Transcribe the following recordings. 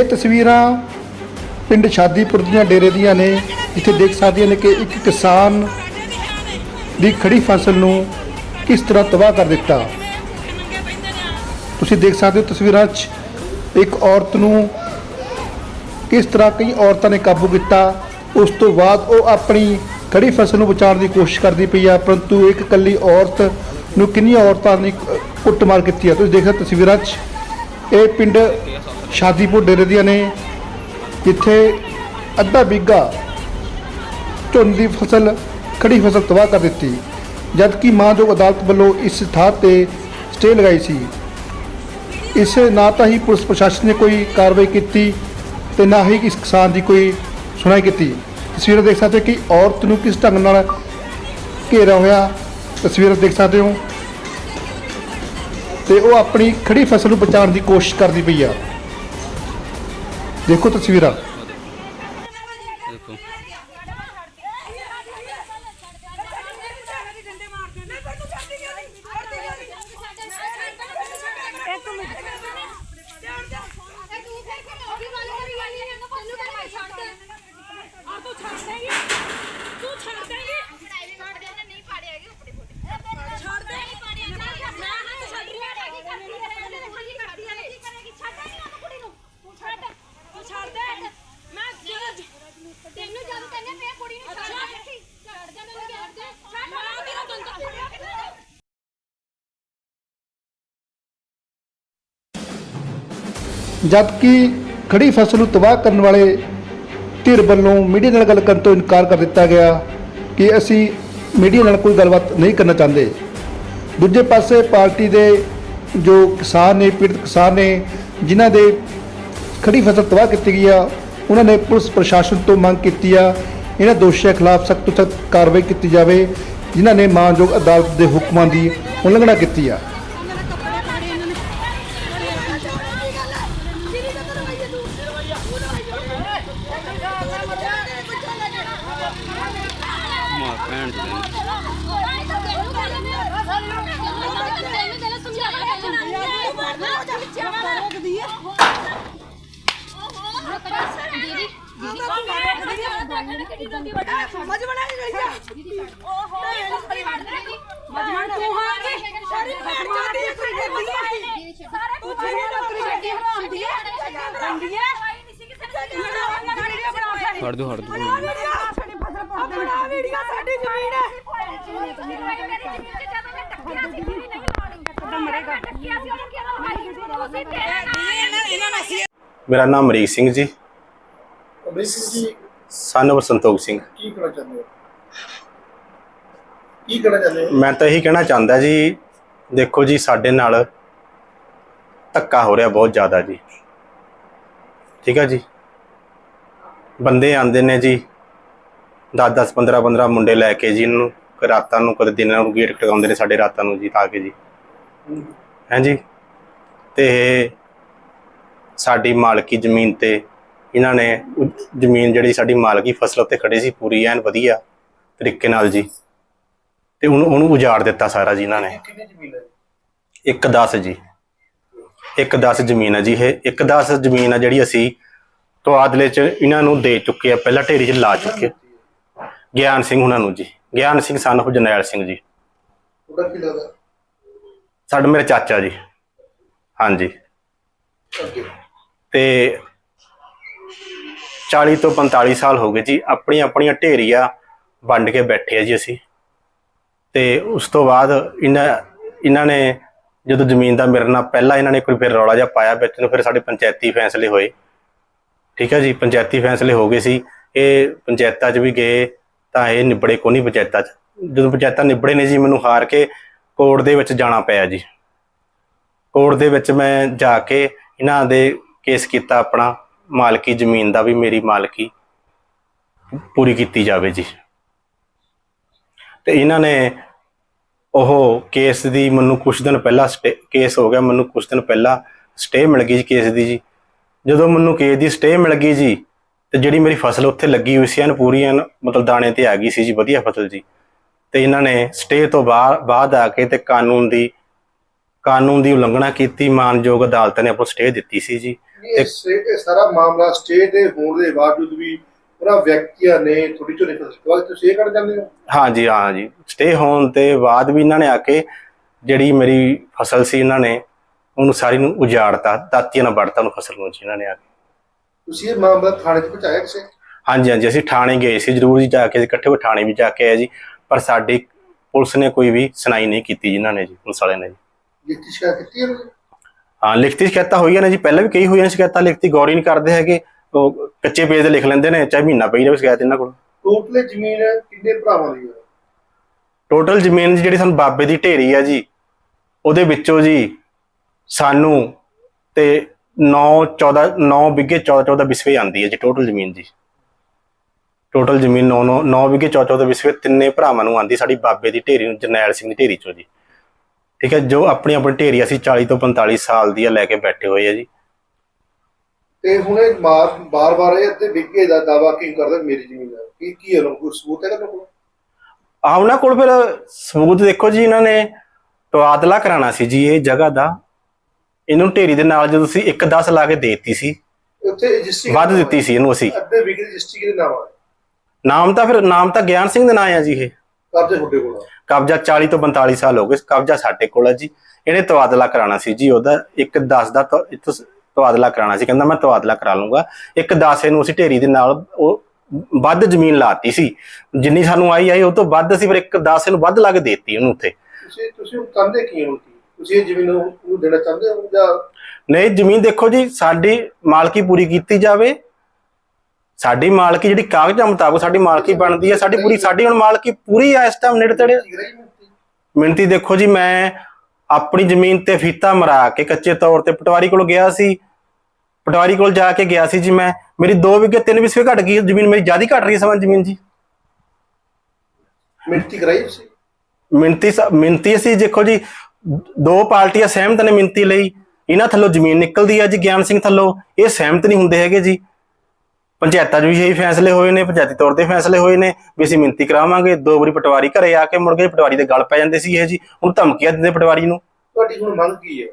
ਇਹ ਤਸਵੀਰਾਂ ਪਿੰਡ ਸ਼ਾਦੀਪੁਰ ਦੀਆਂ ਡੇਰੇ ਦੀਆਂ ਨੇ। ਜਿੱਥੇ ਦੇਖ ਸਕਦੇ ਨੇ ਕਿ ਇੱਕ ਕਿਸਾਨ ਦੀ ਖੜੀ ਫਸਲ ਨੂੰ ਕਿਸ ਤਰ੍ਹਾਂ ਤਬਾਹ ਕਰ ਦਿੱਤਾ। ਤੁਸੀਂ ਦੇਖ ਸਕਦੇ ਹੋ ਤਸਵੀਰਾਂ 'ਚ ਇੱਕ ਔਰਤ ਨੂੰ ਕਿਸ ਤਰ੍ਹਾਂ ਕਈ ਔਰਤਾਂ ਨੇ ਕਾਬੂ ਕੀਤਾ। ਉਸ ਤੋਂ ਬਾਅਦ ਉਹ ਆਪਣੀ ਖੜੀ ਫਸਲ ਨੂੰ ਬਚਾਉਣ ਦੀ ਕੋਸ਼ਿਸ਼ ਕਰਦੀ ਪਈ ਆ, ਪਰੰਤੂ ਇੱਕ ਇਕੱਲੀ ਔਰਤ ਨੂੰ ਕਿੰਨੀਆਂ ਔਰਤਾਂ ਨੇ ਕੁੱਟਮਾਰ ਕੀਤੀ ਆ। ਤੁਸੀਂ ਦੇਖ ਸਕਦੇ ਤਸਵੀਰਾਂ 'ਚ ਇਹ ਪਿੰਡ ਸ਼ਾਦੀਪੁਰ ਡੇਰੇ ਦੀਆਂ ਨੇ। ਜਿੱਥੇ ਅੱਧਾ ਬਿੱਗਾ ਝੋਨੇ ਦੀ ਫਸਲ, ਖੜੀ ਫਸਲ ਤਬਾਹ ਕਰ ਦਿੱਤੀ। ਜਦਕਿ ਮਾਨਯੋਗ ਅਦਾਲਤ ਵੱਲੋਂ ਇਸ ਥਾਂ ਤੇ ਸਟੇ ਲਗਾਈ ਸੀ। ਇਸ ਨਾ ਤਾਂ ਹੀ ਪੁਲਿਸ ਪ੍ਰਸ਼ਾਸਨ ਨੇ ਕੋਈ ਕਾਰਵਾਈ ਕੀਤੀ ਤੇ ਨਾ ਹੀ ਇਸ ਕਿਸਾਨ ਦੀ ਕੋਈ ਸੁਣਾਈ ਕੀਤੀ। ਤਸਵੀਰਾਂ ਦੇਖ ਸਕਦੇ ਹੋ ਕਿ ਔਰਤ ਨੂੰ ਕਿਸ ਢੰਗ ਨਾਲ ਘੇਰਾ ਹੋਇਆ ਤਸਵੀਰਾਂ ਦੇਖ ਸਕਦੇ ਹੋ। ਤੇ ਉਹ ਆਪਣੀ ਖੜੀ ਫਸਲ ਨੂੰ ਬਚਾਉਣ ਦੀ ਕੋਸ਼ਿਸ਼ ਕਰਦੀ ਪਈ ਆ। ਦੇਖੋ ਤਸਵੀਰਾਂ ਦੇਖੋ ਤੈਨੂੰ ਜਦ ਕਹਿੰਦੇ ਪਏ ਕੁੜੀ ਨੂੰ ਛੱਡ ਦੇ ਛੱਡ ਦੇ ਮੈਨੂੰ ਕਹਿ ਦੇ ਛੱਡ ਮੈਂ ਤੇਰਾ ਦੰਦਾ ਜਦਕਿ ਖੜੀ ਫਸਲ ਨੂੰ ਤਬਾਹ ਕਰਨ ਵਾਲੇ ਧਿਰ ਵੱਲੋਂ ਮੀਡੀਆ ਨਾਲ ਗੱਲ ਕਰਨ ਤੋਂ ਇਨਕਾਰ ਕਰ ਦਿੱਤਾ ਗਿਆ ਕਿ ਅਸੀਂ ਮੀਡੀਆ ਨਾਲ ਕੋਈ ਗੱਲਬਾਤ ਨਹੀਂ ਕਰਨਾ ਚਾਹੁੰਦੇ। ਦੂਜੇ ਪਾਸੇ ਪਾਰਟੀ ਦੇ ਜੋ ਕਿਸਾਨ ਨੇ, ਪੀੜਤ ਕਿਸਾਨ ਨੇ, ਜਿਨ੍ਹਾਂ ਦੇ ਖੜੀ ਫਸਲ ਤਬਾਹ ਕੀਤੀ ਗਈ ਆ, ਉਹਨਾਂ ਨੇ ਪੁਲਿਸ ਪ੍ਰਸ਼ਾਸਨ ਤੋਂ ਮੰਗ ਕੀਤੀ ਆ, ਇਹਨਾਂ ਦੋਸ਼ੀਆਂ ਖਿਲਾਫ ਸਖਤ ਤੋਂ ਸਖਤ ਕਾਰਵਾਈ ਕੀਤੀ ਜਾਵੇ, ਜਿਨ੍ਹਾਂ ਨੇ ਮਾਨਯੋਗ ਅਦਾਲਤ ਦੇ ਹੁਕਮਾਂ ਦੀ ਉਲੰਘਣਾ ਕੀਤੀ ਆ। ਮਾਂ ਭੈਣ ਚੋਦ ਨੇ। ਮਜਮਣਾ ਨਹੀਂ ਰਹੀ ਆ ਮਜਮਣ ਤੂੰ ਹਾਂ ਕਿ ਸਾਰੀ ਜਾਂਦੀ ਹੈ ਕੋਈ ਦੇਦੀ ਹੈ ਤੂੰ ਜਿਹੜੀ ਨੌਕਰੀ ਛੱਡੀ ਬਣਾਉਂਦੀ ਹੈ ਬਣਦੀ ਹੈ ਹਟ ਦੋ ਹਟ ਦੋ ਸਾਡੀ ਫਸਲ ਪਾਉਂਦੇ ਬਣਾ ਵੀਡੀਓ ਸਾਡੀ ਜ਼ਮੀਨ ਹੈ ਮੇਰਾ ਨਾਮ ਅਮਰੀਕ ਸਿੰਘ ਜੀ। ਅਮਰੀਕ ਸਿੰਘ ਜੀ ਸਨ of ਸੰਤੋਖ ਸਿੰਘ। ਕੀ ਕਹਿਣਾ ਚਾਹੁੰਦੇ ਹੋ? ਕੀ ਕਹਿਣਾ ਚਾਹੁੰਦੇ ਹੋ? ਮੈਂ ਤਾਂ ਇਹੀ ਕਹਿਣਾ ਚਾਹੁੰਦਾ ਜੀ ਦੇਖੋ ਜੀ ਸਾਡੇ ਨਾਲ ਧੱਕਾ ਹੋ ਰਿਹਾ ਬਹੁਤ ਜ਼ਿਆਦਾ ਜੀ। ਠੀਕ ਹੈ ਜੀ। ਬੰਦੇ ਆਂਦੇ ਨੇ ਜੀ 10 10 15 15 ਮੁੰਡੇ ਲੈ ਕੇ ਜੀ ਇਹਨਾਂ ਨੂੰ ਰਾਤਾਂ ਨੂੰ ਕਦੇ ਦਿਨਾਂ ਨੂੰ ਗੇਟ ਖੜਕਾਉਂਦੇ ਨੇ ਸਾਡੇ ਰਾਤਾਂ ਨੂੰ ਜੀ ਤਾਂ ਕੇ ਜੀ। ਹਾਂਜੀ। ਤੇ ਸਾਡੀ ਮਾਲਕੀ ਜ਼ਮੀਨ ਤੇ ਇਹਨਾਂ ਨੇ ਜ਼ਮੀਨ ਜਿਹੜੀ ਸਾਡੀ ਮਾਲਕੀ ਫਸਲ ਉੱਤੇ ਖੜੀ ਸੀ ਪੂਰੀ ਐਨ ਵਧੀਆ ਤਰੀਕੇ ਨਾਲ ਜੀ। ਤੇ ਉਹਨੂੰ ਉਹਨੂੰ ਉਜਾੜ ਦਿੱਤਾ ਸਾਰਾ ਜੀ ਇਹਨਾਂ ਨੇ। ਇੱਕ 10 ਜੀ। ਇੱਕ 10 ਜ਼ਮੀਨ ਹੈ ਜੀ ਇਹ। ਇੱਕ 10 ਜ਼ਮੀਨ ਹੈ ਜਿਹੜੀ ਅਸੀਂ ਤਵਾਦਲੇ ਚ ਇਹਨਾਂ ਨੂੰ ਦੇ ਚੁੱਕੇ ਆ ਪਹਿਲਾਂ ਢੇਰੀ ਚ ਲਾ ਚੁੱਕੇ ਗਿਆਨ ਸਿੰਘ ਉਹਨਾਂ ਨੂੰ ਜੀ। ਗਿਆਨ ਸਿੰਘ ਸਨ of ਜਰਨੈਲ ਸਿੰਘ ਜੀ। ਉਹਦਾ ਕੀ ਲੱਗਦਾ? ਸਾਡੇ ਮੇਰੇ ਚਾਚਾ ਜੀ। ਹਾਂਜੀ। ਤੇ 40 ਤੋਂ 45 ਸਾਲ ਹੋ ਗਏ ਜੀ ਆਪਣੀਆਂ ਆਪਣੀਆਂ ਢੇਰੀਆਂ ਵੰਡ ਕੇ ਬੈਠੇ ਆ ਜੀ ਅਸੀਂ। ਤੇ ਉਸ ਤੋਂ ਬਾਅਦ ਇਹਨਾਂ ਇਹਨਾਂ ਨੇ ਜਦੋਂ ਜ਼ਮੀਨ ਦਾ ਮੇਰੇ ਨਾਲ ਪਹਿਲਾਂ ਇਹਨਾਂ ਨੇ ਕੋਈ ਫਿਰ ਰੌਲਾ ਜਿਹਾ ਪਾਇਆ ਵਿੱਚ ਨੂੰ ਫਿਰ ਸਾਡੇ ਪੰਚਾਇਤੀ ਫੈਸਲੇ ਹੋਏ। ਠੀਕ ਹੈ ਜੀ ਪੰਚਾਇਤੀ ਫੈਸਲੇ ਹੋ ਗਏ ਸੀ। ਇਹ ਪੰਚਾਇਤਾਂ 'ਚ ਵੀ ਗਏ ਤਾਂ ਇਹ ਨਿਬੜੇ ਕੋ ਨਹੀਂ ਪੰਚਾਇਤਾਂ 'ਚ। ਜਦੋਂ ਪੰਚਾਇਤਾਂ ਨਿਬੜੇ ਨੇ ਜੀ, ਮੈਨੂੰ ਹਾਰ ਕੇ ਕੋਰਟ ਦੇ ਵਿੱਚ ਜਾਣਾ ਪਿਆ ਜੀ। ਕੋਰਟ ਦੇ ਵਿੱਚ ਮੈਂ ਜਾ ਕੇ ਇਹਨਾਂ ਦੇ ਕੇਸ ਕੀਤਾ ਆਪਣਾ, ਮਾਲਕੀ ਜ਼ਮੀਨ ਦਾ ਵੀ ਮੇਰੀ ਮਾਲਕੀ ਪੂਰੀ ਕੀਤੀ ਜਾਵੇ ਜੀ। ਤੇ ਇਹਨਾਂ ਨੇ ਉਹ ਕੇਸ ਦੀ ਮੈਨੂੰ ਕੁਝ ਦਿਨ ਪਹਿਲਾਂ ਸਟੇ, ਕੇਸ ਹੋ ਗਿਆ, ਮੈਨੂੰ ਕੁਝ ਦਿਨ ਪਹਿਲਾਂ ਸਟੇ ਮਿਲ ਗਈ ਜੀ ਕੇਸ ਦੀ ਜੀ। ਜਦੋਂ ਮੈਨੂੰ ਕੇਸ ਦੀ ਸਟੇ ਮਿਲ ਗਈ ਜੀ ਤੇ ਜਿਹੜੀ ਮੇਰੀ ਫਸਲ ਉੱਥੇ ਲੱਗੀ ਹੋਈ ਸੀ ਐਨ ਪੂਰੀ ਐਨ ਮਤਲਬ ਦਾਣੇ ਤੇ ਆ ਗਈ ਸੀ ਜੀ ਵਧੀਆ ਫਸਲ ਜੀ। ਤੇ ਇਹਨਾਂ ਨੇ ਸਟੇ ਤੋਂ ਬਾਅਦ ਆ ਕੇ ਤੇ ਕਾਨੂੰਨ ਦੀ ਕਾਨੂੰਨ ਦੀ ਉਲੰਘਣਾ ਕੀਤੀ ਮਾਨਯੋਗ ਅਦਾਲਤ ਨੇ ਆਪੋ ਸਟੇ ਦਿੱਤੀ ਸੀ ਜੀ। ਇਹ ਸਾਰਾ ਮਾਮਲਾ ਸਟੇ ਤੇ ਹੋਣ ਦੇ ਬਾਵਜੂਦ ਵੀ ਉਹਨਾਂ ਵਿਅਕਤੀਆਂ ਨੇ ਥੋੜੀ ਫਸਲ ਤੋਂ ਤੁਸੀਂ ਇਹ ਕਰ ਜਾਂਦੇ ਹੋ? ਹਾਂਜੀ ਹਾਂ ਜੀ। ਸਟੇ ਹੋਣ ਤੇ ਬਾਅਦ ਵੀ ਇਹਨਾਂ ਨੇ ਆ ਕੇ ਜਿਹੜੀ ਮੇਰੀ ਫਸਲ ਸੀ ਇਹਨਾਂ ਨੇ ਉਹਨੂੰ ਸਾਰੀ ਨੂੰ ਉਜਾੜਤਾ ਦਾਤੀਆਂ ਨਾਲ ਵੜਤਾ ਉਹਨੂੰ ਫਸਲ ਨੂੰ ਜੀ ਇਹਨਾਂ ਨੇ ਆ ਕੇ। ਤੁਸੀਂ ਇਹ ਮਾਮਲਾ ਥਾਣੇ 'ਚ ਪਹੁੰਚਾਇਆ ਕਿਸੇ? ਹਾਂਜੀ ਹਾਂਜੀ ਅਸੀਂ ਥਾਣੇ ਗਏ ਸੀ ਜ਼ਰੂਰ ਜੀ ਜਾ ਕੇ ਇਕੱਠੇ ਹੋ ਕੇ ਥਾਣੇ ਵੀ ਜਾ ਕੇ ਆਏ ਜੀ ਪਰ ਸਾਡੀ ਪੁਲਿਸ ਨੇ ਕੋਈ ਵੀ ਸੁਣਾਈ ਨਹੀਂ ਕੀਤੀ ਜਿਨ੍ਹਾਂ ਨੇ ਜੀ ਪੁਲਿਸ ਵਾਲਿਆਂ ਨੇ ਜੀ। ਲਿਖਤੀ ਸ਼ਿਕਾਇਤ ਕੀਤੀ ਨੇ? ਹਾਂ ਲਿਖਤੀ ਸ਼ਿਕਾਇਤਾਂ ਹੋਈਆਂ ਨੇ ਜੀ ਪਹਿਲਾਂ ਵੀ ਕਈ ਹੋਈਆਂ ਨੇ ਸ਼ਿਕਾਇਤਾਂ ਲਿਖਤੀ ਗੌਰ ਹੀ ਨਹੀਂ ਕਰਦੇ ਹੈਗੇ ਉਹ ਕੱਚੇ ਪੇਜ ਤੇ ਲਿਖ ਲੈਂਦੇ ਨੇ ਚਾਹੇ ਮਹੀਨਾ ਪਈ ਰਹੇ ਸ਼ਿਕਾਇਤ ਇਹਨਾਂ ਕੋਲ। ਟੋਟਲ ਜ਼ਮੀਨ ਕਿੰਨੇ ਭਰਾਵਾਂ ਦੀ ਹੈ? ਟੋਟਲ ਜ਼ਮੀਨ ਜਿਹੜੀ ਸਾਨੂੰ ਬਾਬੇ ਦੀ ਢੇਰੀ ਆ ਜੀ ਉਹਦੇ ਵਿੱਚੋਂ ਜੀ ਸਾਨੂੰ ਤੇ 9 14 9 ਵਿਗੇ 14 14 ਬਿਸਵੇ ਆਂਦੀ ਹੈ ਜੀ ਟੋਟਲ ਜ਼ਮੀਨ ਜੀ। ਟੋਟਲ ਜ਼ਮੀਨ 9 9 9 ਵਿਗੇ 14 14 ਬਿਸਵੇ ਤਿੰਨੇ ਭਰਾਵਾਂ ਨੂੰ ਆਂਦੀ ਸਾਡੀ ਬਾਬੇ ਦੀ ਢੇਰੀ ਨੂੰ ਜਰਨੈਲ ਸਿੰਘ ਦੀ ਢੇਰੀ ਚੋਂ ਜੀ। ਠੀਕ ਹੈ ਜੋ ਆਪਣੀ ਆਪਣੀ ਢੇਰੀ ਅਸੀਂ 40 ਤੋਂ 45 ਸਾਲ ਦੀ ਆ ਲੈ ਕੇ ਬੈਠੇ ਹੋਏ ਆ ਜੀ। ਤੇ ਹੁਣ ਇਹ ਬਾਰ-ਬਾਰ ਇਹ ਅੱਧੇ ਵਿਗੇ ਦਾ ਦਾਵਾ ਕਿਉਂ ਕਰਦੇ ਮੇਰੀ ਜ਼ਮੀਨ ਹੈ ਕੀ ਕੀ ਹੈ ਕੋਲ ਸਬੂਤ ਹੈ ਕੋਲ? ਆ ਉਹਨਾਂ ਕੋਲ ਫਿਰ ਸਬੂਤ ਦੇਖੋ ਜੀ ਇਹਨਾਂ ਨੇ ਤਬਾਦਲਾ ਕਰਾਉਣਾ ਸੀ ਜੀ ਇਹ ਜਗ੍ਹਾ ਦਾ। ਇਹਨੂੰ ਢੇਰੀ ਦੇ ਨਾਲ ਜਦੋਂ ਤੁਸੀਂ 1-10 ਲਾ ਕੇ ਦੇਤੀ ਸੀ ਉੱਥੇ ਰਜਿਸਟਰੀ ਵੱਧ ਦਿੱਤੀ ਸੀ ਇਹਨੂੰ ਅਸੀਂ। ਅੱਧੇ ਵਿਗੇ ਦੀ ਰਜਿਸਟਰੀ ਕਿਹਦੇ ਨਾਮ ਹੈ ਨਾਮ ਤਾਂ ਫਿਰ ਨਾਮ ਤਾਂ ਗਿਆਨ ਸਿੰਘ ਦੇ ਨਾਂ ਆ ਜੀ ਇਹ। ਕਬਜ਼ਾ ਤੁਹਾਡੇ ਕੋਲ ਆ। ਕਬਜ਼ਾ 40 ਤੋਂ 42 ਸਾਲ ਹੋ ਗਏ ਕਬਜ਼ਾ ਸਾਡੇ ਕੋਲ ਹੈ ਜੀ। ਇਹਨੇ ਤਬਾਦਲਾ ਕਰਾਉਣਾ ਸੀ ਜੀ ਉਹਦਾ ਇੱਕ 10 ਦਾ ਤ- ਸ- ਤਬਾਦਲਾ ਕਰਾਉਣਾ ਸੀ। ਕਹਿੰਦਾ ਮੈਂ ਤਬਾਦਲਾ ਕਰਾ ਲੂੰਗਾ ਇੱਕ 10 ਇਹਨੂੰ ਅਸੀਂ ਢੇਰੀ ਦੇ ਨਾਲ ਉਹ ਵੱਧ ਜ਼ਮੀਨ ਲਾਤੀ ਸੀ। ਜਿੰਨੀ ਸਾਨੂੰ ਆਈ ਆਈ ਉਹ ਤੋਂ ਵੱਧ ਅਸੀਂ ਫਿਰ ਇੱਕ 10 ਇਹਨੂੰ ਵੱਧ ਲਾ ਕੇ ਦੇਤੀ ਉਹਨੂੰ ਉੱਥੇ। ਤੁਸੀਂ ਤੁਸੀਂ ਉਹ ਚਾਹੁੰਦੇ ਕੀ ਹੋ? ਤੁਸੀਂ ਇਹ ਜ਼ਮੀਨ ਨੂੰ ਦੇਣਾ ਚਾਹੁੰਦੇ ਹੋ ਜਾਂ ਨਹੀਂ ਜ਼ਮੀਨ ਦੇਖੋ ਜੀ ਸਾਡੀ ਮਾਲਕੀ ਪੂਰੀ ਕੀਤੀ ਜਾਵੇ। ਸਾਡੀ ਮਾਲਕੀ ਜਿਹੜੀ ਕਾਗਜ਼ਾਂ ਮੁਤਾਬਕ ਸਾਡੀ ਮਾਲਕੀ ਬਣਦੀ ਹੈ ਸਾਡੀ ਪੂਰੀ ਸਾਡੀ ਹੁਣ ਮਾਲਕੀ ਪੂਰੀ ਆ ਇਸ ਟਾਈਮ ਨੇੜੇ ਤੇੜੇ। ਮਿੰਤੀ ਦੇਖੋ ਜੀ ਮੈਂ ਆਪਣੀ ਜ਼ਮੀਨ ਤੇ ਫੀਤਾ ਮਰਾ ਕੇ ਕੱਚੇ ਤੌਰ ਤੇ ਪਟਵਾਰੀ ਕੋਲ ਗਿਆ ਸੀ। ਪਟਵਾਰੀ ਕੋਲ ਜਾ ਕੇ ਗਿਆ ਸੀ ਜੀ ਮੈਂ। ਮੇਰੀ 2 ਵਿਗੇ 3 ਵਿਸਵੇ ਘਟ ਗਈ ਜ਼ਮੀਨ ਮੇਰੀ ਜ਼ਿਆਦਾ ਘਟ ਰਹੀ ਹੈ ਸਮਾਂ ਜ਼ਮੀਨ ਜੀ। ਮਿਲਤੀ ਕਰਾਈ ਤੁਸੀਂ? ਮਿੰਤੀ ਸ- ਮਿੰਤੀ ਅਸੀਂ ਦੇਖੋ ਜੀ ਦੋ ਪਾਰਟੀਆਂ ਸਹਿਮਤ ਨੇ ਮਿੰਤੀ ਲਈ। ਇਹਨਾਂ ਥੱਲੋਂ ਜ਼ਮੀਨ ਨਿਕਲਦੀ ਹੈ ਜੀ ਗਿਆਨ ਸਿੰਘ ਥੱਲੋਂ। ਇਹ ਸਹਿਮਤ ਨਹੀਂ ਹੁੰਦੇ ਹੈਗੇ ਜੀ। ਪੰਚਾਇਤਾਂ 'ਚ ਵੀ ਇਹੀ ਫੈਸਲੇ ਹੋਏ ਨੇ ਪੰਚਾਇਤੀ ਤੌਰ ਤੇ ਫੈਸਲੇ ਹੋਏ ਨੇ ਵੀ ਅਸੀਂ ਮਿੰਤੀ ਕਰਾਵਾਂਗੇ। ਦੋ ਵਾਰੀ ਪਟਵਾਰੀ ਘਰੇ ਆ ਕੇ ਮੁੜ ਕੇ ਪਟਵਾਰੀ ਦੇ ਗਲ ਪੈ ਜਾਂਦੇ ਸੀ ਇਹ ਜੀ। ਹੁਣ ਧਮਕੀਆਂ ਦਿੰਦੇ ਪਟਵਾਰੀ ਨੂੰ। ਤੁਹਾਡੀ ਹੁਣ ਮੰਗ ਕੀ ਹੈ?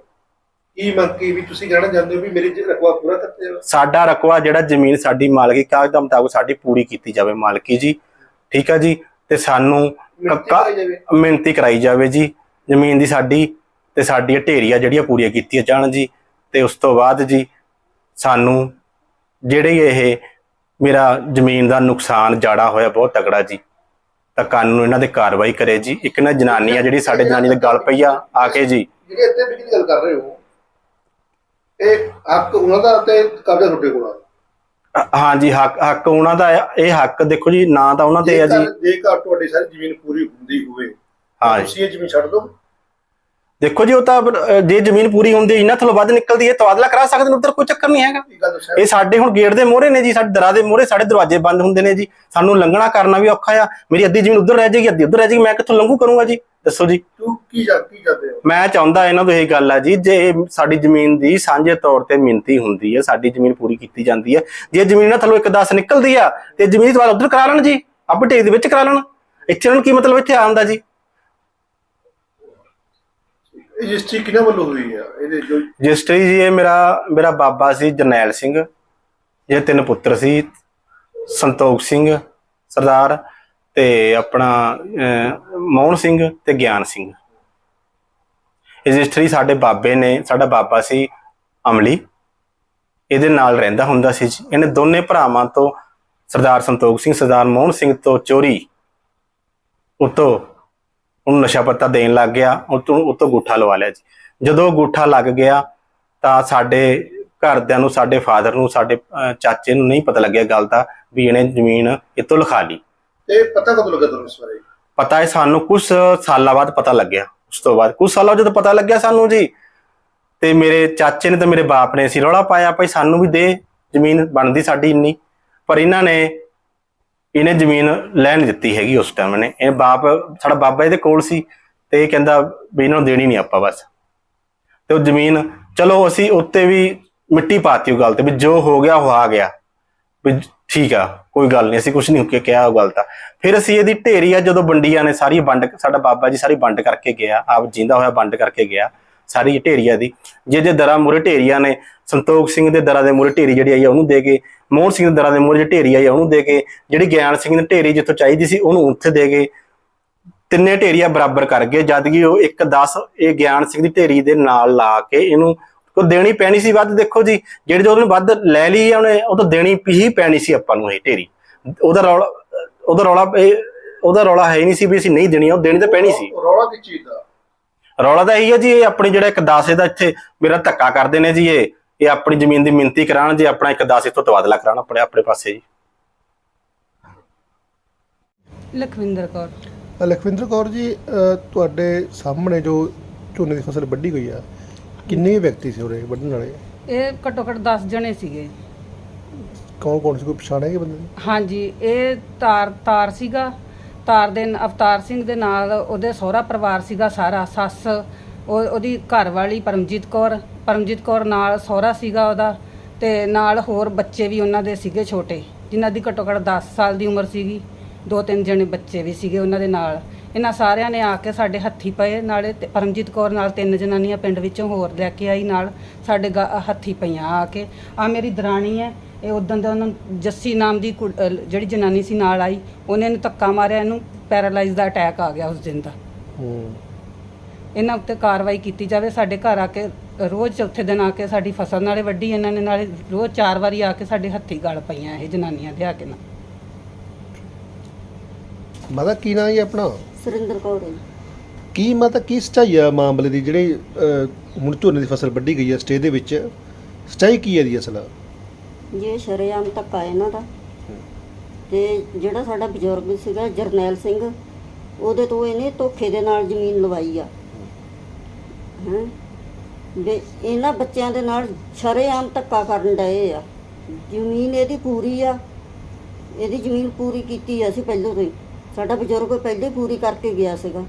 ਕੀ ਮੰਗ ਕੀ ਵੀ ਤੁਸੀਂ ਕਹਿਣਾ ਚਾਹੁੰਦੇ ਹੋ ਵੀ ਮੇਰੀ ਜ- ਰਕਬਾ ਪੂਰਾ ਕਰਤੇ ਹੋ ਸਾਡਾ ਰਕਵਾ ਜਿਹੜਾ ਜ਼ਮੀਨ ਸਾਡੀ ਮਾਲਕੀ ਕਾਗਜ਼ ਦਾ ਮੁਤਾਬਕ ਸਾਡੀ ਪੂਰੀ ਕੀਤੀ ਜਾਵੇ ਮਾਲਕੀ ਜੀ। ਠੀਕ ਹੈ ਜੀ। ਤੇ ਸਾਨੂੰ ਕੱਕਾ। ਮਿਹਨਤੀ ਕਰਾਈ ਜਾਵੇ ਜੀ। ਜ਼ਮੀਨ ਦੀ ਸਾਡੀ ਤੇ ਸਾਡੀਆਂ ਢੇਰੀਆਂ ਜਿਹੜੀਆਂ ਪੂਰੀਆਂ ਕੀਤੀਆਂ ਜਾਣ ਜੀ ਤੇ ਉਸ ਤੋਂ ਬਾਅਦ ਜੀ ਸਾਨੂੰ ਜਿਹੜੇ ਇਹ ਮੇਰਾ ਜ਼ਮੀਨ ਦਾ ਨੁਕਸਾਨ ਜਾੜਾ ਹੋਇਆ ਬਹੁਤ ਤਕੜਾ ਜੀ। ਤਾਂ ਕਾਨੂੰਨ ਇਹਨਾਂ ਦੇ ਕਾਰਵਾਈ ਕਰੇ ਜੀ। ਇੱਕ ਨਾ ਜਨਾਨੀ ਆ ਜਿਹੜੀ ਸਾਡੇ ਜਨਾਨੀ ਦੇ ਗਲ ਪਈ ਆ ਆ ਕੇ ਜੀ। ਜਿਹੜੇ ਇੱਥੇ ਦੀ ਗੱਲ ਕਰ ਰਹੇ ਹੋ ਇਹ ਹੱਕ ਉਹਨਾਂ ਦਾ ਤੇ ਕਬਜ਼ਾ ਤੁਹਾਡੇ ਕੋਲ ਆ? ਅ- ਹਾਂਜੀ ਹੱਕ ਹੱਕ ਉਹਨਾਂ ਦਾ। ਇਹ ਹੱਕ ਦੇਖੋ ਜੀ ਨਾ ਤਾਂ ਉਹਨਾਂ ਤੇ ਆ ਜੀ। ਜੇਕਰ- ਤੁਹਾਡੀ ਸਾਰੀ ਜ਼ਮੀਨ ਪੂਰੀ ਹੁੰਦੀ ਹੋਵੇ ਤਾਂ ਹਾਂ। ਤੁਸੀਂ ਇਹ ਜ਼ਮੀਨ ਛੱਡ ਦਿਓ। ਦੇਖੋ ਜੀ ਉਹ ਤਾਂ ਜੇ ਜ਼ਮੀਨ ਪੂਰੀ ਹੁੰਦੀ ਇਹਨਾਂ ਥਲੋਂ ਵੱਧ ਨਿਕਲਦੀ ਹੈ ਤਬਾਦਲਾ ਕਰਾ ਸਕਦੇ ਨੇ ਉੱਧਰ ਕੋਈ ਚੱਕਰ ਨਹੀਂ ਹੈਗਾ। ਇਹ ਸਾਡੇ ਹੁਣ ਗੇਟ ਦੇ ਮੋਹਰੇ ਨੇ ਜੀ ਸਾਡੇ ਦਰਾਂ ਦੇ ਮੋਹਰੇ ਸਾਡੇ ਦਰਵਾਜ਼ੇ ਬੰਦ ਹੁੰਦੇ ਨੇ ਜੀ। ਸਾਨੂੰ ਲੰਘਣਾ ਕਰਨਾ ਵੀ ਔਖਾ ਆ। ਮੇਰੀ ਅੱਧੀ ਜ਼ਮੀਨ ਉੱਧਰ ਰਹਿ ਜਾਏਗੀ ਅੱਧੀ ਉੱਧਰ ਰਹਿ ਜਾਏਗੀ ਮੈਂ ਕਿੱਥੋਂ ਲੰਘੂ ਕਰੂੰਗਾ ਜੀ? ਦੱਸੋ ਜੀ। ਤੂੰ ਕੀ ਜਾ ਕੀ ਕਰਦੇ ਹੋ? ਮੈਂ ਚਾਹੁੰਦਾ ਇਹਨਾਂ ਤੋਂ ਇਹ ਗੱਲ ਆ ਜੀ ਜੇ ਸਾਡੀ ਜ਼ਮੀਨ ਦੀ ਸਾਂਝੇ ਤੌਰ ਤੇ ਮਿੰਤੀ ਹੁੰਦੀ ਹੈ ਸਾਡੀ ਜ਼ਮੀਨ ਪੂਰੀ ਕੀਤੀ ਜਾਂਦੀ ਹੈ ਜੇ ਜ਼ਮੀਨ ਇਹਨਾਂ ਥੱਲੋਂ ਇੱਕ 10 ਨਿਕਲਦੀ ਆ ਤੇ ਜ਼ਮੀਨ ਦੀ ਉੱਧਰ ਕਰਾ ਲੈਣ ਜੀ ਆਪੇ ਢੇਰ ਦੇ ਵਿੱਚ ਕਰਾ ਲੈਣ। ਇੱਥੇ ਉਹਨਾਂ ਨੂੰ ਕੀ ਮਤਲਬ ਇੱਥੇ ਆਉਣ ਦਾ ਜੀ? ਰਜਿਸਟਰੀ ਕਿਹਨਾਂ ਵੱਲੋਂ ਹੋਈ ਆ? ਇਹਦੇ ਜੋ ਰਜਿਸਟਰੀ ਜੀ, ਇਹ ਮੇਰਾ ਮੇਰਾ ਬਾਬਾ ਸੀ ਜਰਨੈਲ ਸਿੰਘ। ਇਹ ਤਿੰਨ ਪੁੱਤਰ ਸੀ, ਸੰਤੋਖ ਸਿੰਘ, ਸਰਦਾਰ ਤੇ ਆਪਣਾ ਮੋਹਨ ਸਿੰਘ ਤੇ ਗਿਆਨ ਸਿੰਘ। ਇਹ ਰਜਿਸਟਰੀ ਸਾਡੇ ਬਾਬੇ ਨੇ, ਸਾਡਾ ਬਾਬਾ ਸੀ ਅਮਲੀ। ਇਹਦੇ ਨਾਲ ਰਹਿੰਦਾ ਹੁੰਦਾ ਸੀ ਇਹਨੇ ਦੋਨੇ ਭਰਾਵਾਂ ਤੋਂ ਸਰਦਾਰ ਸੰਤੋਖ ਸਿੰਘ, ਸਰਦਾਰ ਮੋਹਨ ਸਿੰਘ ਤੋਂ ਚੋਰੀ, ਉਤੋਂ ਉਹਨੂੰ ਨਸ਼ਾ ਪੱਤਾ ਦੇਣ ਲੱਗ ਗਿਆ ਉਤੋਂ ਉਤੋਂ ਗੁੱਠਾ ਲਵਾ ਲਿਆ ਜੀ। ਜਦੋਂ ਗੁੱਠਾ ਲੱਗ ਗਿਆ ਤਾਂ ਸਾਡੇ ਘਰਦਿਆਂ ਨੂੰ ਸਾਡੇ ਫਾਦਰ ਨੂੰ ਸਾਡੇ ਚਾਚੇ ਨੂੰ ਨਹੀਂ ਪਤਾ ਲੱਗਿਆ ਗੱਲ ਦਾ ਵੀ ਇਹਨੇ ਜ਼ਮੀਨ ਇਤੋਂ ਲਿਖਾ ਲਈ। ਤੇ ਪਤਾ ਕਦੋਂ ਲੱਗਾ ਤੁਹਾਨੂੰ ਇਸ ਬਾਰੇ? ਪਤਾ ਹੈ ਸਾਨੂੰ ਕੁਝ ਸਾਲਾਂ ਬਾਅਦ ਪਤਾ ਲੱਗਿਆ ਉਸ ਤੋਂ ਬਾਅਦ। ਕੁਝ ਸਾਲਾਂ ਜਦੋਂ ਪਤਾ ਲੱਗਿਆ ਸਾਨੂੰ ਜੀ ਤੇ ਮੇਰੇ ਚਾਚੇ ਨੇ ਤੇ ਮੇਰੇ ਬਾਪ ਨੇ ਸੀ ਰੌਲਾ ਪਾਇਆ ਭਾਈ ਸਾਨੂੰ ਵੀ ਦੇ ਜ਼ਮੀਨ ਬਣਦੀ ਸਾਡੀ ਇੰਨੀ। ਪਰ ਇਹਨਾਂ ਨੇ ਇਹਨੇ ਜ਼ਮੀਨ ਲੈਣ ਦਿੱਤੀ ਹੈਗੀ ਉਸ ਟਾਈਮ ਨੇ। ਇਹ ਬਾਪ, ਸਾਡਾ ਬਾਬਾ ਇਹਦੇ ਕੋਲ ਸੀ ਤੇ ਇਹ ਕਹਿੰਦਾ ਵੀ ਇਹਨਾਂ ਨੂੰ ਦੇਣੀ ਨਹੀਂ ਆਪਾਂ ਬਸ। ਤੇ ਉਹ ਜ਼ਮੀਨ, ਚਲੋ ਅਸੀਂ ਉੱਤੇ ਵੀ ਮਿੱਟੀ ਪਾਤੀ ਉਹ ਗੱਲ ਤੇ ਵੀ ਜੋ ਹੋ ਗਿਆ ਉਹ ਆ ਗਿਆ। ਵੀ ਠੀਕ ਆ, ਕੋਈ ਗੱਲ ਨਹੀਂ, ਅਸੀਂ ਕੁਝ ਨਹੀਂ ਕਿ ਕਿਹਾ ਉਹ ਗੱਲ ਤਾਂ। ਫਿਰ ਅਸੀਂ ਇਹਦੀ ਢੇਰੀ ਆ, ਜਦੋਂ ਵੰਡੀਆਂ ਨੇ ਸਾਰੀ ਵੰਡ ਸਾਡਾ ਬਾਬਾ ਜੀ ਸਾਰੀ ਵੰਡ ਕਰਕੇ ਗਿਆ, ਆਪ ਜਿੰਦਾ ਹੋਇਆ ਵੰਡ ਕਰਕੇ ਗਿਆ ਸਾਰੀ ਢੇਰੀਆ ਦੀ। ਜੇ ਜੇ ਦਰਾਂ ਮੂਰੇ ਢੇਰੀਆਂ ਨੇ ਸੰਤੋਖ ਸਿੰਘ ਦੇ ਦਰਾਂ ਦੇ ਮੂਹਰੇ ਢੇਰੀ ਜਿਹੜੀ ਆਈ ਆ ਉਹਨੂੰ ਦੇ ਕੇ ਮੋਹਨ ਸਿੰਘ ਦੇ ਦਰਾਂ ਦੇ ਮੂਹਰੇ ਜਿਹੜੀ ਢੇਰੀ ਆਈ ਆ ਉਹਨੂੰ ਦੇ ਕੇ ਜਿਹੜੀ ਗਿਆਨ ਸਿੰਘ ਦੀ ਢੇਰੀ ਜਿੱਥੋਂ ਚਾਹੀਦੀ ਸੀ ਉਹਨੂੰ ਉੱਥੇ ਦੇ ਗਏ ਤਿੰਨੇ ਢੇਰੀਆਂ ਬਰਾਬਰ ਕਰ ਗਏ ਜਦ ਕਿ ਉਹ ਇੱਕ 10 ਇਹ ਗਿਆਨ ਸਿੰਘ ਦੀ ਢੇਰੀ ਦੇ ਨਾਲ ਲਾ ਕੇ ਇਹਨੂੰ ਕੋ ਦੇਣੀ ਪੈਣੀ ਸੀ ਵੱਧ ਦੇਖੋ ਜੀ ਜਿਹੜੀ ਜੋ ਉਹਨੇ ਵੱਧ ਲੈ ਲਈ ਉਹਨੇ ਉਹ ਤਾਂ ਦੇਣੀ ਹੀ ਪੈਣੀ ਸੀ ਆਪਾਂ ਨੂੰ ਇਹ ਢੇਰੀ। ਉਹਦਾ ਰੌਲਾ ਉਹਦਾ ਰੌਲਾ ਇਹ ਉਹਦਾ ਰੌਲਾ ਹੈ ਹੀ ਨਹੀਂ ਸੀ ਵੀ ਅਸੀਂ ਨਹੀਂ ਦੇਣੀ ਉਹ ਦੇਣੀ ਤਾਂ ਪੈਣੀ ਸੀ। ਰੌਲਾ ਕੀ ਚੀਜ਼ ਦਾ? ਰੌਲਾ ਤਾਂ ਇਹੀ ਹੈ ਜੀ ਇਹ ਆਪਣੀ ਜਿਹੜਾ ਇੱਕ ਦਾਸੇ ਦਾ ਇੱਥੇ ਮੇਰਾ ਧੱਕਾ ਕਰਦੇ ਨੇ ਜੀ ਇਹ। ਇਹ ਆਪਣੀ ਜ਼ਮੀਨ ਦੀ ਮਿੰਤੀ ਕਰਾਉਣ ਜੀ ਆਪਣਾ ਇੱਕ ਦਾਸੇ ਤੋਂ ਤਬਾਦਲਾ ਕਰਾਉਣ ਆਪਣੇ ਆਪਣੇ ਪਾਸੇ ਜੀ। ਲਖਵਿੰਦਰ ਕੌਰ। ਲਖਵਿੰਦਰ ਕੌਰ ਜੀ ਅ, ਤੁਹਾਡੇ ਸਾਹਮਣੇ ਜੋ ਝੋਨੇ ਦੀ ਫਸਲ ਵੱਢੀ ਗਈ ਆ ਕਿੰਨੇ ਵਿਅਕਤੀ ਸੀ ਉਰੇ ਵੱਢਣ ਵਾਲੇ? ਇਹ ਘੱਟੋ ਘੱਟ 10 ਜਣੇ ਸੀਗੇ। ਕੌਣ ਕੌਣ ਸੀ? ਕੋਈ ਪਛਾਣਿਆ ਬੰਦੇ ਨੂੰ ਹਾਂਜੀ ਇਹ ਤਾਰ ਤਾਰ ਸੀਗਾ। ਤਾਰ ਦੇ ਨ- ਅਵਤਾਰ ਸਿੰਘ ਦੇ ਨਾਲ ਉਹਦੇ ਸਹੁਰਾ ਪਰਿਵਾਰ ਸੀਗਾ ਸਾਰਾ ਸੱਸ ਉਹ ਉਹਦੀ ਘਰ ਵਾਲੀ ਪਰਮਜੀਤ ਕੌਰ ਪਰਮਜੀਤ ਕੌਰ ਨਾਲ ਸਹੁਰਾ ਸੀਗਾ ਉਹਦਾ ਤੇ ਨਾਲ ਹੋਰ ਬੱਚੇ ਵੀ ਉਹਨਾਂ ਦੇ ਸੀਗੇ ਛੋਟੇ, ਜਿਨ੍ਹਾਂ ਦੀ ਘੱਟੋ ਘੱਟ 10 ਸਾਲ ਦੀ ਉਮਰ ਸੀਗੀ, ਦੋ ਤਿੰਨ ਜਣੇ ਬੱਚੇ ਵੀ ਸੀਗੇ ਉਹਨਾਂ ਦੇ ਨਾਲ। ਇਹਨਾਂ ਸਾਰਿਆਂ ਨੇ ਆ ਕੇ ਸਾਡੇ ਹੱਥੀ ਪਏ, ਨਾਲੇ ਤੇ ਪਰਮਜੀਤ ਕੌਰ ਨਾਲ ਤਿੰਨ ਜਨਾਨੀਆਂ ਪਿੰਡ ਵਿੱਚੋਂ ਹੋਰ ਲੈ ਕੇ ਆਈ, ਨਾਲ ਸਾਡੇ ਗਾ- ਹੱਥੀ ਪਈਆਂ ਆ ਕੇ। ਆ ਮੇਰੀ ਦਰਾਣੀ ਹੈ, ਇਹ ਉਦੋਂ ਦਾ ਉਹਨਾਂ ਨੂੰ ਜੱਸੀ ਨਾਮ ਦੀ ਕੁੜ- ਅਹ ਜਿਹੜੀ ਜਨਾਨੀ ਸੀ ਨਾਲ ਆਈ, ਉਹਨੇ ਇਹਨੂੰ ਧੱਕਾ ਮਾਰਿਆ, ਇਹਨੂੰ ਪੈਰਾਲਾਈਜ਼ ਦਾ ਅਟੈਕ ਆ ਗਿਆ ਉਸ ਦਿਨ ਦਾ। ਹੂੰ। ਇਹਨਾਂ ਉੱਤੇ ਕਾਰਵਾਈ ਕੀਤੀ ਜਾਵੇ ਸਾਡੇ ਘਰ ਆ ਕੇ ਰੋਜ਼ ਚੌਥੇ ਦਿਨ ਆ ਕੇ ਸਾਡੀ ਫਸਲ ਨਾਲੇ ਵੱਢੀ ਇਹਨਾਂ ਨੇ ਨਾਲੇ ਰੋਜ਼ ਚਾਰ ਵਾਰੀ ਆ ਕੇ ਸਾਡੇ ਹੱਥੀ ਗਲ ਪਈਆਂ ਇਹ ਜਨਾਨੀਆਂ ਦੇ ਆ ਕੇ ਨਾ। ਮਾਤਾ ਕੀ ਨਾਂ ਜੀ ਆਪਣਾ? ਸੁਰਿੰਦਰ ਕੌਰ ਹੈ। ਜੀ। ਕੀ ਮਾਤਾ ਕੀ ਸਚਾਈ ਆ ਮਾਮਲੇ ਦੀ ਜਿਹੜੀ ਹੁਣ ਝੋਨੇ ਦੀ ਫਸਲ ਵੱਢੀ ਗਈ ਆ ਸਟੇ ਦੇ ਵਿੱਚ? ਸਚਾਈ ਕੀ ਹੈ ਦੀ ਅਸਲ? ਇਹ ਸ਼ਰੇਆਮ ਧੱਕਾ ਇਹਨਾਂ ਦਾ ਤੇ ਜਿਹੜਾ ਸਾਡਾ ਬਜ਼ੁਰਗ ਸੀਗਾ ਜਰਨੈਲ ਸਿੰਘ ਉਹਦੇ ਤੋਂ ਇਹਨੇ ਧੋਖੇ ਦੇ ਨਾਲ ਜ਼ਮੀਨ ਲਵਾਈ ਆ। ਹੈਂ? ਵੀ ਇਹਨਾਂ ਬੱਚਿਆਂ ਦੇ ਨਾਲ ਸ਼ਰੇਆਮ ਧੱਕਾ ਕਰਨ ਡਏ ਆ। ਜ਼ਮੀਨ ਇਹਦੀ ਪੂਰੀ ਆ। ਇਹਦੀ ਜ਼ਮੀਨ ਪੂਰੀ ਕੀਤੀ ਆ ਅਸੀਂ ਪਹਿਲਾਂ ਤੋਂ ਹੀ। ਸਾਡਾ ਬਜ਼ੁਰਗ ਪਹਿਲੇ ਪੂਰੀ ਕਰਕੇ ਗਿਆ ਸੀਗਾ।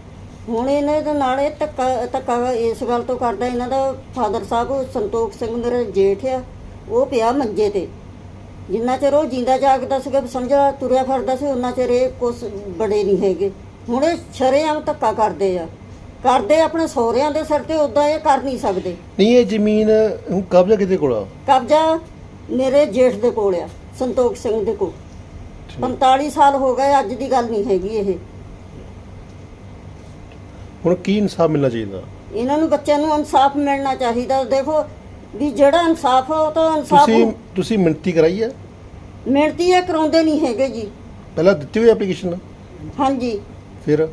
ਹੁਣ ਇਹਨਾਂ ਦੇ ਨਾਲ ਇਹ ਧੱਕਾ ਧੱਕਾ ਇਸ ਗੱਲ ਤੋਂ ਕਰਦਾ, ਇਹਨਾਂ ਦਾ ਫਾਦਰ ਸਾਹਿਬ ਸੰਤੋਖ ਸਿੰਘ ਮੇਰੇ ਜੇਠ ਆ, ਉਹ ਪਿਆ ਮੰਜੇ ਤੇ। ਜਿੰਨਾ ਚਿਰ ਉਹ ਜਿੰਦਾ ਜਾਗਦਾ ਸੀਗਾ, ਸਮਝਾ ਤੁਰਿਆ ਫਿਰਦਾ ਸੀ ਉਹਨਾਂ ਚਿਰ ਇਹ ਕੁਛ ਬੜੇ ਨਹੀਂ ਹੈਗੇ। ਹੁਣ ਇਹ ਸ਼ਰੇਆਮ ਧੱਕਾ ਕਰਦੇ ਆ। ਕਰਦੇ ਆਪਣੇ ਸਹੁਰਿਆਂ ਦੇ ਸਿਰ ਤੇ ਉਦਾਂ ਇਹ ਕਰ ਨਹੀਂ ਸਕਦੇ। ਨਹੀਂ ਇਹ ਜ਼ਮੀਨ ਹੁਣ ਕਬਜ਼ਾ ਕਿਤੇ ਕੋਲ ਆ? ਕਬਜ਼ਾ ਮੇਰੇ ਜੇਠ ਦੇ ਕੋਲ ਆ ਸੰਤੋਖ ਸਿੰਘ ਦੇ ਕੋਲ। 45 ਸਾਲ ਹੋ ਗਏ ਅੱਜ ਦੀ ਗੱਲ ਨਹੀਂ ਹੈਗੀ ਇਹ। ਹੁਣ ਕੀ ਇਨਸਾਫ ਮਿਲਣਾ ਚਾਹੀਦਾ? ਇਹਨਾਂ ਨੂੰ ਬੱਚਿਆਂ ਨੂੰ ਇਨਸਾਫ ਮਿਲਣਾ ਚਾਹੀਦਾ। ਦੇਖੋ ਵੀ ਜਿਹੜਾ ਇਨਸਾਫ ਉਹ ਤਾਂ ਇਨਸਾਫ ਤੁਸੀਂ ਤੁਸੀਂ ਮਿਣਤੀ ਕਰਾਈ ਹੈ ਮਿਹਨਤੀ ਇਹ ਕਰਾਉਂਦੇ ਨਹੀਂ ਹੈਗੇ ਜੀ। ਪਹਿਲਾਂ ਦਿੱਤੀ ਹੋਈ ਐਪਲੀਕੇਸ਼ਨ? ਹਾਂਜੀ। ਫਿਰ?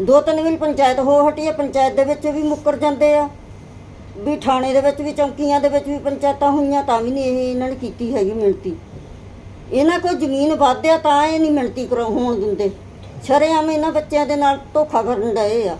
ਦੋ ਤਿੰਨ ਵਾਰੀ ਪੰਚਾਇਤ ਹੋ ਹਟੀ ਹੈ ਪੰਚਾਇਤ ਦੇ ਵਿੱਚ ਵੀ ਮੁੱਕਰ ਜਾਂਦੇ ਆ। ਵੀ ਥਾਣੇ ਦੇ ਵਿੱਚ ਵੀ, ਚੌਂਕੀਆਂ ਦੇ ਵਿੱਚ ਵੀ ਪੰਚਾਇਤਾਂ ਹੋਈਆਂ ਤਾਂ ਵੀ ਨਹੀਂ ਇਹ ਇਹਨਾਂ ਨੇ ਕੀਤੀ ਹੈਗੀ ਮਿਹਨਤੀ ਇਹਨਾਂ ਕੋਲ ਜ਼ਮੀਨ ਵਾਧਿਆ ਤਾਂ ਇਹ ਨਹੀਂ ਮਿਹਨਤੀ ਕਰੋ ਹੋਣ ਦਿੰਦੇ। ਸ਼ਰੇਆਮ ਇਹਨਾਂ ਬੱਚਿਆਂ ਦੇ ਨਾਲ ਧੋਖਾ ਕਰਨ ਡਏ ਆ।